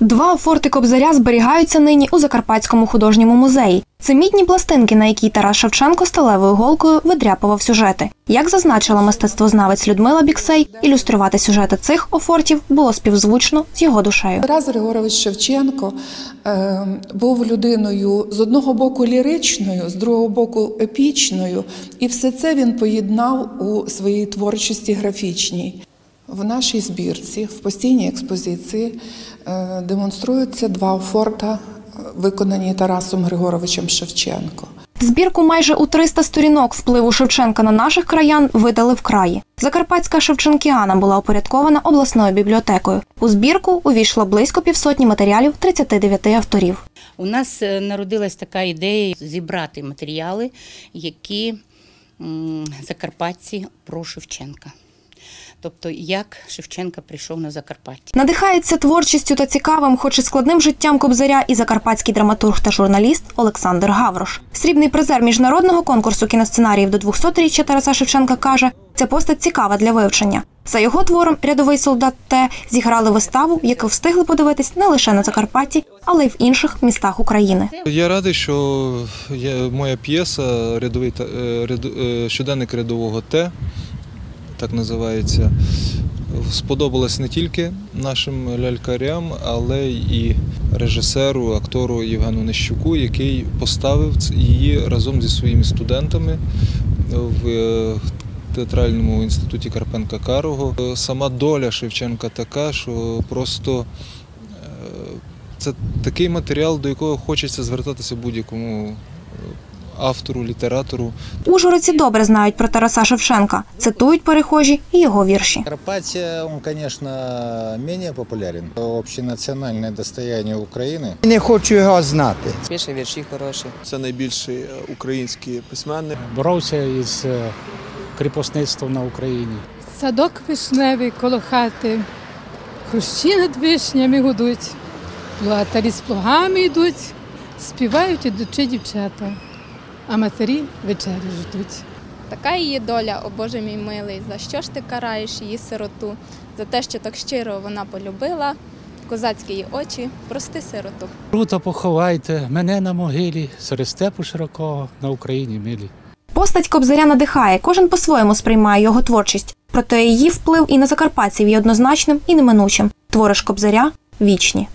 Два форти Кобзаря зберігаються нині у Закарпатському художньому музеї. Це мідні пластинки, на які Тарас Шевченко сталевою голкою видряпував сюжети. Як зазначила мистецтвознавець Людмила Біксей, ілюструвати сюжети цих офортів було співзвучно з його душею. Тарас Григорович Шевченко е, був людиною з одного боку ліричною, з другого боку епічною, і все це він поєднав у своїй творчості графічній. В нашій збірці, в постійній експозиції, е, демонструються два форта, е, виконані Тарасом Григоровичем Шевченко. Збірку майже у 300 сторінок впливу Шевченка на наших краян видали в краї. Закарпатська Шевченкіана була упорядкована обласною бібліотекою. У збірку увійшло близько півсотні матеріалів 39 авторів. У нас е, народилась така ідея зібрати матеріали, які закарпатці про Шевченка. Тобто, як Шевченка прийшов на Закарпаття. Надихається творчістю та цікавим, хоч і складним життям Кобзаря, і закарпатський драматург та журналіст Олександр Гаврош. Срібний призер міжнародного конкурсу кіносценаріїв до 200-річчя Тараса Шевченка каже, ця постать цікава для вивчення. За його твором рядовий солдат Т зіграли виставу, яку встигли подивитись не лише на Закарпатті, але й в інших містах України. Я радий, що моя п'єса рядовий та- е, ряду- е, щоденник рядового Т, так називається. Сподобалась не тільки нашим лялькарям, але і режисеру, актору Євгену Нещуку, який поставив її разом зі своїми студентами в е, театральному інституті Карпенка Карого. Е, Сама доля Шевченка така, що просто е, це такий матеріал, до якого хочеться звертатися будь-якому автору, літератору. Ужгородці добре знають про Тараса Шевченка, цитують перехожі і його вірші. Карпатия, он, конечно, менее популярен. Общенациональное достояние Украины. Не хочу його знати. Пише вірші хороші. Це найбільший е, український письменник. боровся із е, кріпосництвом на Україні. Садок вишневий коло хати, хрущі над вишнями гудуть, плугатарі з плугами йдуть, співають ідучи дівчата, а матері вечері ждуть. Така її доля, о Боже мій милий, за що ж ти караєш її сироту? За те, що так щиро вона полюбила, козацькі її очі, прости сироту. Круто поховайте мене на могилі, серед степу широкого на Україні милі. Постать Кобзаря надихає, кожен по-своєму сприймає його творчість. Проте її вплив і на закарпатців є однозначним і неминучим. Твори ж Кобзаря вічні.